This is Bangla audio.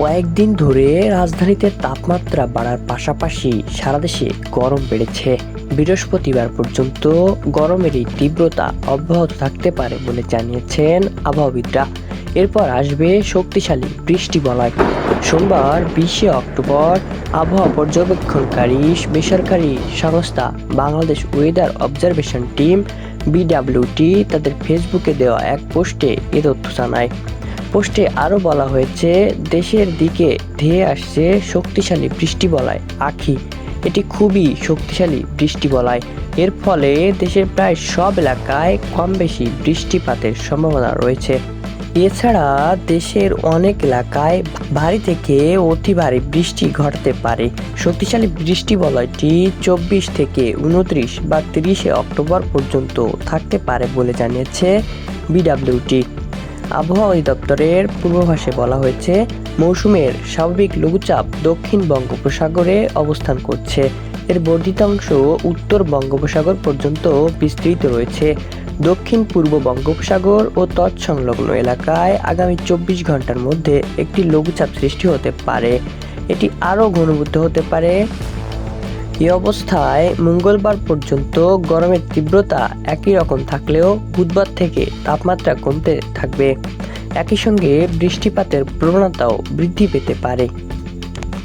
কয়েকদিন ধরে রাজধানীতে তাপমাত্রা বাড়ার পাশাপাশি সারা দেশে গরম বেড়েছে। বৃহস্পতিবার পর্যন্ত গরমের এই তীব্রতা অব্যাহত থাকতে পারে বলে জানিয়েছেন আবহাওয়াবিদরা। এরপর আসবে শক্তিশালী বৃষ্টি বলয়। সোমবার বিশে অক্টোবর আবহাওয়া পর্যবেক্ষণকারী বেসরকারি সংস্থা Bangladesh weather observation team, BWT, তাদের ফেসবুকে দেওয়া এক পোস্টে এ তথ্য জানায়। পোস্টে আরও বলা হয়েছে, দেশের দিকে ধেয়ে আসছে শক্তিশালী বৃষ্টি বলয় আখি। এটি খুবই শক্তিশালী বৃষ্টি বলয়। এর ফলে দেশের প্রায় সব এলাকায় কম বেশি বৃষ্টিপাতের সম্ভাবনা রয়েছে। এছাড়া দেশের অনেক এলাকায় ভারী থেকে অতি ভারী বৃষ্টি ঘটতে পারে। শক্তিশালী বৃষ্টি বলয়টি চব্বিশ থেকে উনত্রিশ বা তিরিশে অক্টোবর পর্যন্ত থাকতে পারে বলে জানিয়েছে বিডাব্লিউটি। আবহাওয়া অধিদপ্তরের পূর্বাভাসে বলা হয়েছে, মৌসুমের স্বাভাবিক লঘুচাপ দক্ষিণ বঙ্গোপসাগরে অবস্থান করছে। এর বর্ধিতাংশ উত্তর বঙ্গোপসাগর পর্যন্ত বিস্তৃত রয়েছে। দক্ষিণ পূর্ব বঙ্গোপসাগর ও তৎসংলগ্ন এলাকায় আগামী চব্বিশ ঘণ্টার মধ্যে একটি লঘুচাপ সৃষ্টি হতে পারে। এটি আরও ঘনীভূত হতে পারে। এ অবস্থায় মঙ্গলবার পর্যন্ত গরমের তীব্রতা একই রকম থাকলেও বুধবার থেকে তাপমাত্রা কমতে থাকবে। একই সঙ্গে বৃষ্টিপাতের প্রবণতাও বৃদ্ধি পেতে পারে।